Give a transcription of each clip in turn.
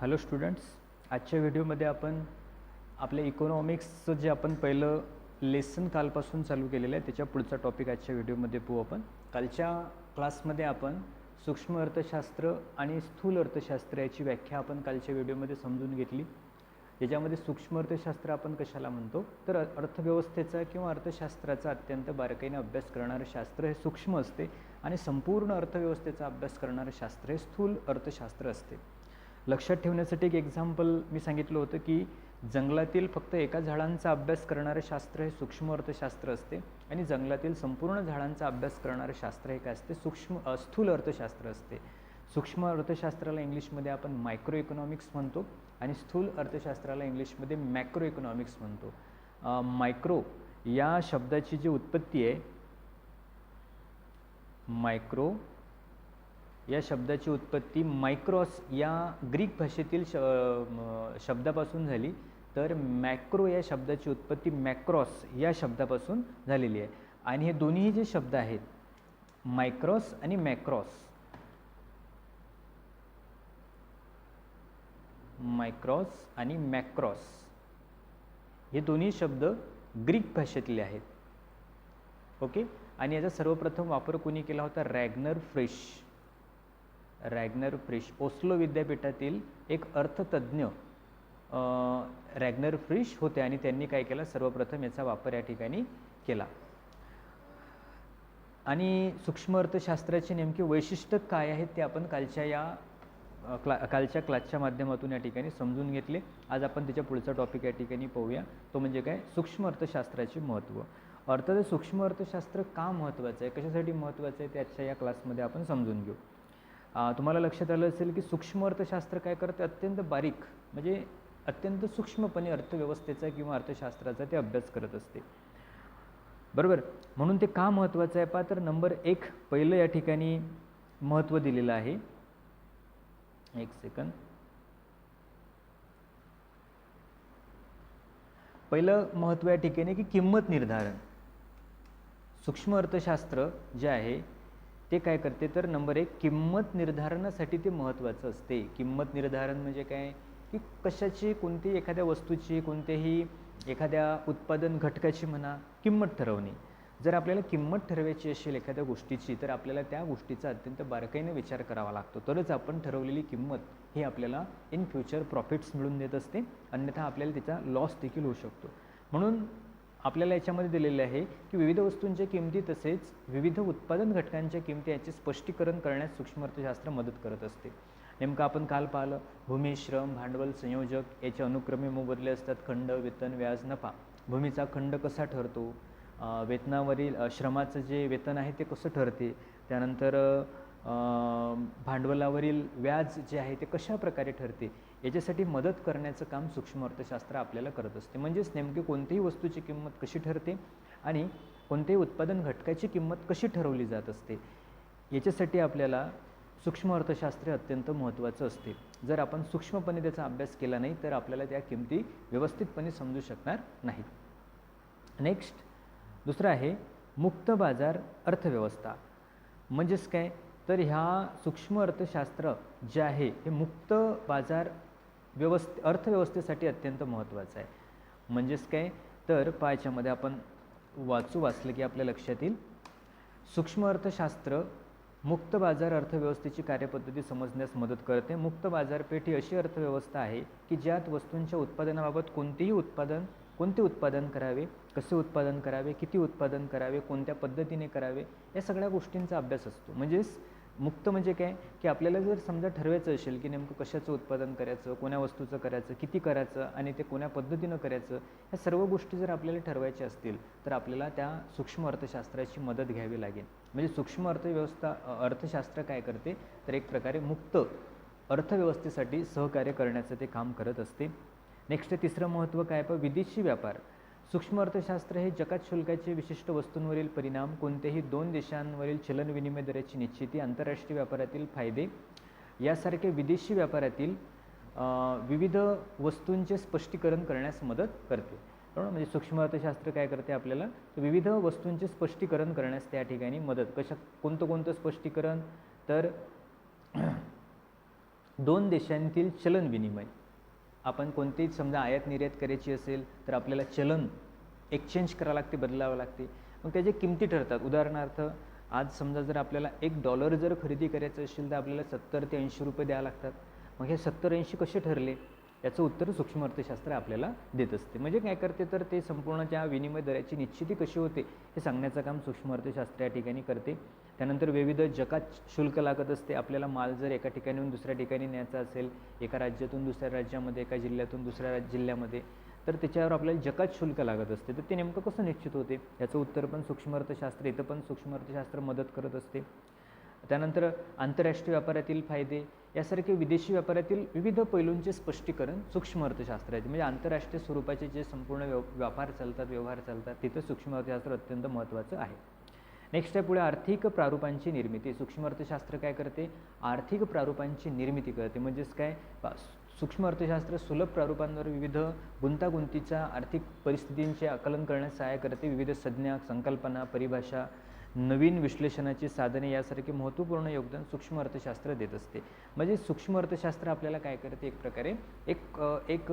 Hello students आजच्या व्हिडिओमध्ये आपण आपल्या इकॉनॉमिक्सचं जे आपण पहिलं लेसन कालपासून चालू केलेलं आहे त्याच्या पुढचा टॉपिक आजच्या व्हिडिओमध्ये पाहू आपण. कालच्या क्लासमध्ये आपण सूक्ष्म अर्थशास्त्र आणि स्थूल अर्थशास्त्र याची व्याख्या आपण कालच्या व्हिडिओमध्ये समजून घेतली. याच्यामध्ये सूक्ष्म अर्थशास्त्र आपण कशाला म्हणतो? तर अर्थव्यवस्थेचा किंवा अर्थशास्त्राचा अत्यंत बारकाईने अभ्यास करणारं शास्त्र हे सूक्ष्म असते आणि संपूर्ण अर्थव्यवस्थेचा अभ्यास करणारं शास्त्र हे स्थूल अर्थशास्त्र असते. लक्षात ठेवण्यासाठी एक एक्झाम्पल मी सांगितलं होतं की जंगलातील फक्त एका झाडांचा अभ्यास करणारे शास्त्र हे सूक्ष्म अर्थशास्त्र असते आणि जंगलातील संपूर्ण झाडांचा अभ्यास करणारे शास्त्र हे काय असते? सूक्ष्म स्थूल अर्थशास्त्र असते. सूक्ष्म अर्थशास्त्राला इंग्लिशमध्ये आपण मायक्रो इकॉनॉमिक्स म्हणतो आणि स्थूल अर्थशास्त्राला इंग्लिशमध्ये मॅक्रो इकॉनॉमिक्स म्हणतो मायक्रो या शब्दाची जी उत्पत्ती आहे मायक्रो या शब्दाची उत्पत्ती मायक्रॉस या ग्रीक भाषेतील श शब्दापासून झाली. तर मॅक्रो या शब्दाची उत्पत्ती मॅक्रॉस या शब्दापासून झालेली आहे. आणि हे दोन्ही जे शब्द आहेत मायक्रॉस आणि मॅक्रॉस. मायक्रॉस आणि मॅक्रॉस. हे दोन्ही शब्द ग्रीक भाषेतले आहेत. ओके? आणि याचा सर्वप्रथम वापर कोणी केला होता? रॅग्नर फ्रेश. रॅग्नर फ्रिश ओस्लो विद्यापीठातील एक अर्थतज्ज्ञ रॅग्नर फ्रिश होते आणि त्यांनी काय केलं? सर्वप्रथम याचा वापर या ठिकाणी केला. आणि सूक्ष्म अर्थशास्त्राचे नेमके वैशिष्ट्य काय आहेत ते आपण कालच्या या क्ला कालच्या क्लासच्या माध्यमातून या ठिकाणी समजून घेतले. आज आपण त्याच्या पुढचा टॉपिक या ठिकाणी पाहूया. तो म्हणजे काय? सूक्ष्म अर्थशास्त्राचे महत्त्व अर्थात सूक्ष्म अर्थशास्त्र का महत्त्वाचं आहे? कशासाठी महत्त्वाचं आहे? त्याच्या या क्लासमध्ये आपण समजून घेऊ. तुम्हाला लक्षात आलं असेल की सूक्ष्म अर्थशास्त्र काय करते? अत्यंत बारीक म्हणजे अत्यंत सूक्ष्मपणे अर्थव्यवस्थेचा किंवा अर्थशास्त्राचा ते अभ्यास करत असते. बरोबर? म्हणून ते का महत्त्वाचं आहे पा तर नंबर एक पहिलं या ठिकाणी महत्त्व दिलेलं आहे. एक सेकंद पहिलं महत्त्व या ठिकाणी की किंमत निर्धारण. सूक्ष्म अर्थशास्त्र जे आहे ते काय करते तर नंबर एक किंमत निर्धारणासाठी ते महत्त्वाचं असते. किंमत निर्धारण म्हणजे काय? की कशाची कोणती एखाद्या वस्तूची कोणत्याही एखाद्या उत्पादन घटकाची म्हणा किंमत ठरवणे. जर आपल्याला किंमत ठरवायची असेल एखाद्या गोष्टीची तर आपल्याला त्या गोष्टीचा अत्यंत बारकाईने विचार करावा लागतो. तरच आपण ठरवलेली किंमत ही आपल्याला इन फ्युचर प्रॉफिट्स मिळून देत असते. अन्यथा आपल्याला त्याचा लॉस देखील होऊ शकतो. म्हणून आपल्याला याच्यामध्ये दिलेले आहे की विविध वस्तूंच्या किमती तसेच विविध उत्पादन घटकांच्या किमती याचे स्पष्टीकरण करण्यास सूक्ष्म अर्थशास्त्र मदत करत असते. नेमकं आपण काल पाहिलं भूमी श्रम भांडवल संयोजक याचे अनुक्रमे मोबदले असतात खंड वेतन व्याज नफा. भूमीचा खंड कसा ठरतो? वेतनावरील श्रमाचं जे वेतन आहे ते कसं ठरते? त्यानंतर भांडवलावरील व्याज जे आहे ते कशा प्रकारे ठरते याच्यासाठी मदत करण्याचं काम सूक्ष्म अर्थशास्त्र आपल्याला करत असते. म्हणजेच नेमकी कोणत्याही वस्तूची किंमत कशी ठरते आणि कोणत्याही उत्पादन घटकाची किंमत कशी ठरवली जात असते याच्यासाठी आपल्याला सूक्ष्म अर्थशास्त्र अत्यंत महत्त्वाचं असते. जर आपण सूक्ष्मपणे त्याचा अभ्यास केला नाही तर आपल्याला त्या किमती व्यवस्थितपणे समजू शकणार नाहीत. नेक्स्ट दुसरं आहे मुक्त बाजार अर्थव्यवस्था. म्हणजेच काय? तर ह्या सूक्ष्म अर्थशास्त्र जे आहे हे मुक्त बाजार व्यवस्थ अर्थव्यवस्थेसाठी अत्यंत महत्त्वाचं आहे. म्हणजेच काय? तर पायाच्यामध्ये आपण वाचू वाचलं की आपल्या लक्षात येईल. सूक्ष्म अर्थशास्त्र मुक्त बाजार अर्थव्यवस्थेची कार्यपद्धती समजण्यास मदत करते. मुक्त बाजारपेठ ही अशी अर्थव्यवस्था आहे की ज्यात वस्तूंच्या उत्पादनाबाबत कोणतेही उत्पादन कोणते उत्पादन करावे कसे उत्पादन करावे किती उत्पादन करावे कोणत्या पद्धतीने करावे या सगळ्या गोष्टींचा अभ्यास असतो. म्हणजेच मुक्त म्हणजे काय? की आपल्याला जर समजा ठरवायचं असेल की नेमकं कशाचं उत्पादन करायचं कोण्या वस्तूचं करायचं किती करायचं आणि ते कोण्या पद्धतीनं करायचं ह्या सर्व गोष्टी जर आपल्याला ठरवायच्या असतील तर आपल्याला त्या सूक्ष्म अर्थशास्त्राची मदत घ्यावी लागेल. म्हणजे सूक्ष्म अर्थव्यवस्था अर्थशास्त्र काय करते? तर एक प्रकारे मुक्त अर्थव्यवस्थेसाठी सहकार्य करण्याचं ते काम करत असते. नेक्स्ट तिसरं महत्त्व काय? पण विदेशी व्यापार. सूक्ष्म अर्थशास्त्र हे जकात शुल्काचे विशिष्ट वस्तूंवरील परिणाम कोणत्याही दोन देशांवरील चलन विनिमय दराची निश्चिती आंतरराष्ट्रीय व्यापारातील फायदे यासारखे विदेशी व्यापारातील विविध वस्तूंचे स्पष्टीकरण करण्यास मदत करते. बरोबर? म्हणजे सूक्ष्म अर्थशास्त्र काय करते आपल्याला? तर विविध वस्तूंचे स्पष्टीकरण करण्यास त्या ठिकाणी मदत. कशा कोणतं कोणतं स्पष्टीकरण? तर दोन देशांतील चलन विनिमय. आपण कोणतीच समजा आयात निर्यात करायची असेल तर आपल्याला चलन एक्सचेंज करावं लागते बदलावं लागते. मग त्याचे किमती ठरतात. उदाहरणार्थ आज समजा जर आपल्याला एक डॉलर जर खरेदी करायचं असेल तर आपल्याला सत्तर ते ऐंशी रुपये द्यावे लागतात. मग हे सत्तर ऐंशी कसे ठरले? याचं उत्तर सूक्ष्म अर्थशास्त्र आपल्याला देत असते. म्हणजे काय करते तर ते संपूर्ण त्या विनिमय दराची निश्चिती कशी होते हे सांगण्याचं काम सूक्ष्म अर्थशास्त्र या ठिकाणी करते. त्यानंतर विविध जकात शुल्क लागत असते. आपल्याला माल जर एका ठिकाणीहून दुसऱ्या ठिकाणी न्यायचा असेल एका राज्यातून दुसऱ्या राज्यामध्ये एका जिल्ह्यातून दुसऱ्या राज जिल्ह्यामध्ये तर त्याच्यावर आपल्याला जकात शुल्क लागत असते. तर ते नेमकं कसं निश्चित होते? याचं उत्तर पण सूक्ष्म अर्थशास्त्र इथं पण सूक्ष्म अर्थशास्त्र मदत करत असते. त्यानंतर आंतरराष्ट्रीय व्यापारातील फायदे यासारखे विदेशी व्यापारातील विविध पैलूंचे स्पष्टीकरण सूक्ष्म अर्थशास्त्राचे म्हणजे आंतरराष्ट्रीय स्वरूपाचे जे संपूर्ण व्यव व्यापार चालतात व्यवहार चालतात तिथं सूक्ष्म अर्थशास्त्र अत्यंत महत्त्वाचं आहे. नेक्स्ट आहे पुढे आर्थिक प्रारूपांची निर्मिती. सूक्ष्म अर्थशास्त्र काय करते? आर्थिक प्रारूपांची निर्मिती करते. म्हणजेच काय? सूक्ष्म अर्थशास्त्र सुलभ प्रारूपांवर विविध गुंतागुंतीच्या आर्थिक परिस्थितींचे आकलन करण्यास सहाय्य करते. विविध संज्ञा संकल्पना परिभाषा नवीन विश्लेषणाची साधने यासारखे महत्त्वपूर्ण योगदान सूक्ष्म अर्थशास्त्र देत असते. म्हणजे सूक्ष्म अर्थशास्त्र आपल्याला काय करते? एक प्रकारे एक एक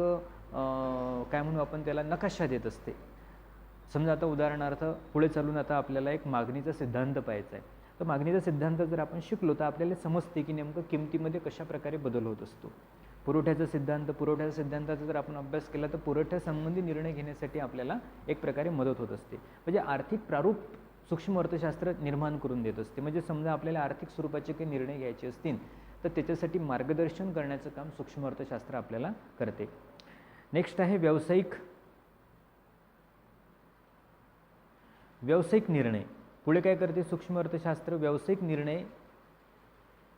काय म्हणू आपण त्याला? नकाशा देत असते. समजा आता उदाहरणार्थ पुढे चालून आता आपल्याला एक मागणीचा सिद्धांत पाहायचा आहे. तर मागणीचा सिद्धांत जर आपण शिकलो तर आपल्याला समजते की नेमकं किमतीमध्ये कशा प्रकारे बदल होत असतो. पुरवठ्याचा सिद्धांत पुरवठ्याच्या सिद्धांताचा जर आपण अभ्यास केला तर पुरवठ्यासंबंधी निर्णय घेण्यासाठी आपल्याला एक प्रकारे मदत होत असते. म्हणजे आर्थिक प्रारूप सूक्ष्म अर्थशास्त्र निर्माण करून देत असते. म्हणजे समजा आपल्याला आर्थिक स्वरूपाचे काही निर्णय घ्यायचे असतील तर त्याच्यासाठी मार्गदर्शन करण्याचं काम सूक्ष्म अर्थशास्त्र आपल्याला करते. नेक्स्ट आहे व्यावसायिक व्यावसायिक निर्णय. पुढे काय करते? सूक्ष्म अर्थशास्त्र व्यावसायिक निर्णय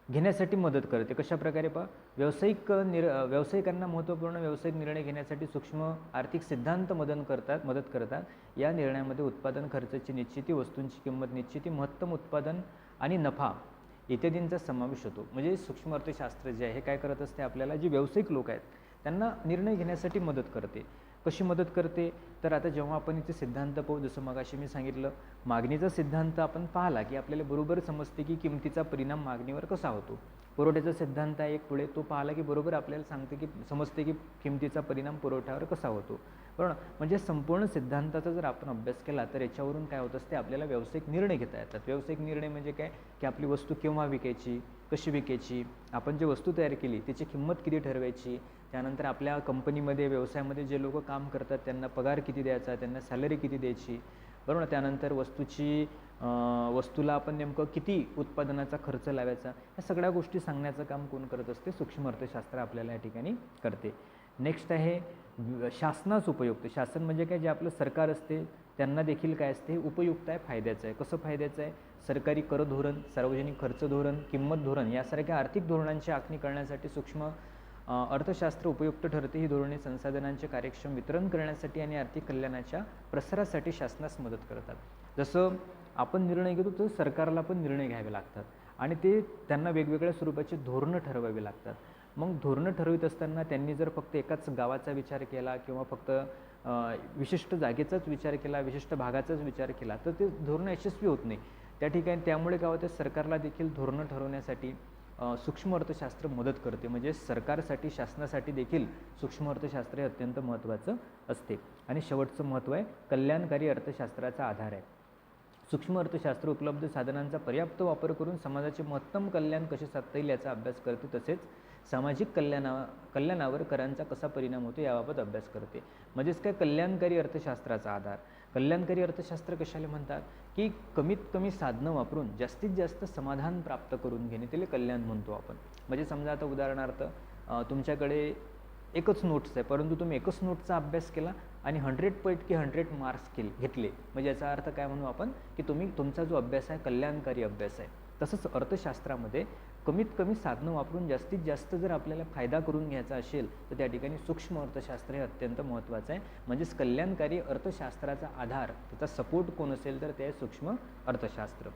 घेण्यासाठी मदत करते. कशा प्रकारे पहा? व्यावसायिक निर व्यावसायिकांना महत्त्वपूर्ण व्यावसायिक निर्णय घेण्यासाठी सूक्ष्म आर्थिक सिद्धांत मदत करतात मदत करतात. या निर्णयामध्ये उत्पादन खर्चाची निश्चिती वस्तूंची किंमत निश्चिती महत्तम उत्पादन आणि नफा इत्यादींचा समावेश होतो. म्हणजे सूक्ष्म अर्थशास्त्र जे आहे काय करत असते आपल्याला? जे व्यावसायिक लोक आहेत त्यांना निर्णय घेण्यासाठी मदत करते. कशी मदत करते? तर आता जेव्हा आपण इथे सिद्धांत पाहू जसं मगाशी मी सांगितलं मागणीचा सिद्धांत आपण पाहिला की आपल्याला बरोबर समजते की किमतीचा परिणाम मागणीवर कसा होतो. पुरवठ्याचा सिद्धांत आहे एक पुढे तो पाहिला की बरोबर आपल्याला सांगते की समजते की किमतीचा परिणाम पुरवठ्यावर कसा होतो. बरोबर? म्हणजे संपूर्ण सिद्धांताचा जर आपण अभ्यास केला तर याच्यावरून काय होत असते? आपल्याला व्यावसायिक निर्णय घेता येतात. व्यावसायिक निर्णय म्हणजे काय? की आपली वस्तू केव्हा विकायची? कशी विकायची आपण जे वस्तू तयार केली त्याची किंमत किती ठरवायची त्यानंतर आपल्या कंपनीमध्ये व्यवसायामध्ये जे लोक काम करतात त्यांना पगार किती द्यायचा त्यांना सॅलरी किती द्यायची बरोबर? त्यानंतर वस्तूची वस्तूला आपण नेमकं किती उत्पादनाचा खर्च लावायचा या सगळ्या गोष्टी सांगण्याचं काम कोण करत असते? सूक्ष्म अर्थशास्त्र आपल्याला या ठिकाणी करते. नेक्स्ट आहे शासनाच शासनास उपयुक्त. शासन म्हणजे काय? जे आपलं सरकार असते त्यांना देखील काय असते? उपयुक्त आहे फायद्याचं आहे. कसं फायद्याचं आहे? सरकारी कर धोरण सार्वजनिक खर्च धोरण किंमत धोरण यासारख्या आर्थिक धोरणांची आखणी करण्यासाठी सूक्ष्म अर्थशास्त्र उपयुक्त ठरते. ही धोरणे संसाधनांचे कार्यक्षम वितरण करण्यासाठी आणि आर्थिक कल्याणाच्या प्रसारासाठी शासनास मदत करतात. जसं आपण निर्णय घेतो तर सरकारला पण निर्णय घ्यावे लागतात. आणि ते त्यांना वेगवेगळ्या स्वरूपाचे धोरणं ठरवावी लागतात. मग धोरणं ठरवित असताना त्यांनी जर फक्त एकाच गावाचा विचार केला किंवा फक्त विशिष्ट जागेचाच विचार केला विशिष्ट भागाचाच विचार केला तर ते धोरणं यशस्वी होत नाही. त्या ठिकाणी त्यामुळे गावातील सरकारला देखील धोरणं ठरवण्यासाठी सूक्ष्म अर्थशास्त्र मदत करते. म्हणजे सरकारसाठी शासनासाठी देखील सूक्ष्म अर्थशास्त्र हे अत्यंत महत्त्वाचं असते. आणि शेवटचं महत्त्व आहे कल्याणकारी अर्थशास्त्राचा आधार आहे. सूक्ष्म अर्थशास्त्र उपलब्ध साधनांचा पर्याप्त वापर करून समाजाचे महत्तम कल्याण कसे साधता येईल याचा अभ्यास करते तसेच सामाजिक कल्याणा कल्याणावर करांचा कसा परिणाम होतो याबाबत अभ्यास करते. म्हणजेच काय कल्याणकारी अर्थशास्त्राचा आधार. कल्याणकारी अर्थशास्त्र कशाला म्हणतात? की कमीत कमी साधनं वापरून जास्तीत जास्त समाधान प्राप्त करून घेणे त्याला कल्याण म्हणतो आपण. म्हणजे समजा आता उदाहरणार्थ तुमच्याकडे एकच नोट्स आहे परंतु तुम्ही एकच नोटचा अभ्यास केला आणि हंड्रेड पैकी हंड्रेड मार्क्स केले घेतले. म्हणजे याचा अर्थ काय म्हणू आपण? की तुम्ही तुमचा जो अभ्यास आहे कल्याणकारी अभ्यास आहे. तसंच अर्थशास्त्रामध्ये कमीत कमी साधनं वापरून जास्तीत जास्त जर आपल्याला फायदा करून घ्यायचा असेल तर त्या ठिकाणी सूक्ष्म अर्थशास्त्र हे अत्यंत महत्त्वाचं आहे. म्हणजेच कल्याणकारी अर्थशास्त्राचा आधार त्याचा सपोर्ट कोण असेल तर ते सूक्ष्म अर्थशास्त्र.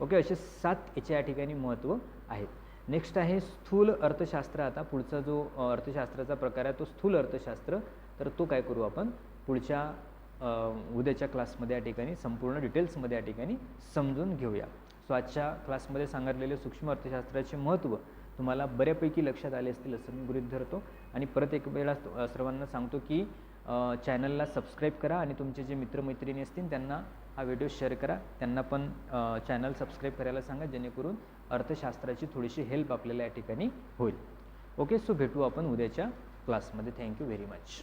ओके असे सात याचे या ठिकाणी महत्त्व आहेत. नेक्स्ट आहे स्थूल अर्थशास्त्र. आता पुढचा जो अर्थशास्त्राचा प्रकार आहे तो स्थूल अर्थशास्त्र. तर तो काय करू आपण? पुढच्या उद्याच्या क्लासमध्ये या ठिकाणी संपूर्ण डिटेल्समध्ये या ठिकाणी समजून घेऊया. सो आजच्या क्लासमध्ये सांगितलेले सूक्ष्म अर्थशास्त्राचे महत्त्व तुम्हाला बऱ्यापैकी लक्षात आले असतील असं मी गृहीत धरतो. आणि परत एक वेळा सर्वांना सांगतो की चॅनलला सबस्क्राईब करा आणि तुमचे जे मित्रमैत्रिणी असतील त्यांना हा व्हिडिओ शेअर करा. त्यांना पण चॅनल सबस्क्राईब करायला सांगा जेणेकरून अर्थशास्त्राची थोडीशी हेल्प आपल्याला या ठिकाणी होईल. ओके सो भेटू आपण उद्याच्या क्लासमध्ये. Thank you very much.